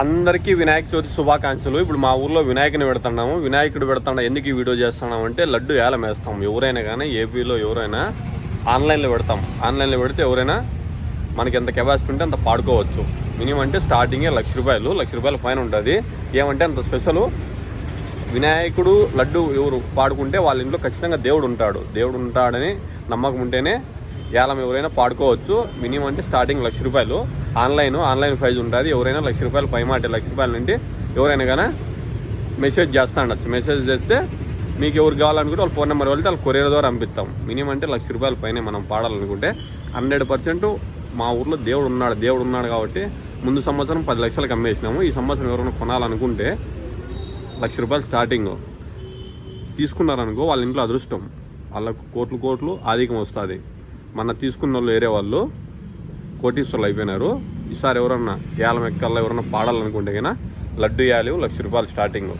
అందరికీ వినాయక చవితి శుభాకాంక్షలు. ఇప్పుడు మా ఊర్లో వినాయకుని పెడుతున్నాము. వినాయకుడు పెడుతున్నా ఎందుకు ఈ వీడియో చేస్తున్నాం అంటే లడ్డు ఏలం వేస్తాం ఎవరైనా కానీ ఏపీలో ఎవరైనా ఆన్లైన్లో పెడతాం. ఆన్లైన్లో పెడితే ఎవరైనా మనకి ఎంత కెపాసిటీ ఉంటే అంత పాడుకోవచ్చు. మినిమం అంటే స్టార్టింగే లక్ష రూపాయలు లక్ష రూపాయల పైన ఉంటుంది. ఏమంటే అంత స్పెషల్ వినాయకుడు లడ్డు ఎవరు పాడుకుంటే వాళ్ళ ఇంట్లో ఖచ్చితంగా దేవుడు ఉంటాడు. దేవుడు ఉంటాడని నమ్మకం ఉంటేనే ఏలం ఎవరైనా పాడుకోవచ్చు. మినిమం అంటే స్టార్టింగ్ లక్ష రూపాయలు. ఆన్లైన్ ఆన్లైన్ ప్రైజ్ ఉంటుంది. ఎవరైనా లక్ష రూపాయలు పై మాట లక్ష రూపాయల నుండి ఎవరైనా కానీ మెసేజ్ చేస్తా ఉండొచ్చు. మెసేజ్ చేస్తే మీకు ఎవరు కావాలనుకుంటే వాళ్ళ ఫోన్ నెంబర్ వెళ్తే వాళ్ళ కొరియర్ ద్వారా పంపిస్తాం. మినిమం అంటే లక్ష రూపాయల పైన మనం పాడాలనుకుంటే హండ్రెడ్ పర్సెంట్ మా ఊర్లో దేవుడు ఉన్నాడు దేవుడు ఉన్నాడు కాబట్టి ముందు సంవత్సరం పది లక్షలకు అమ్మేసినాము. ఈ సంవత్సరం ఎవరైనా కొనాలనుకుంటే లక్ష రూపాయలు స్టార్టింగ్ తీసుకున్నారనుకో వాళ్ళ ఇంట్లో అదృష్టం. వాళ్ళకు కోట్లు కోట్లు ఆధికం వస్తుంది. మన తీసుకున్న వాళ్ళు వేరే వాళ్ళు కోటీశ్వర్లు అయిపోయినారు. ఈసారి ఎవరన్నా ఏలం ఎక్కల్లో ఎవరన్నా పాడాలనుకుంటే కన్నా లడ్డు వేయాలి లక్ష రూపాయలు స్టార్టింగ్.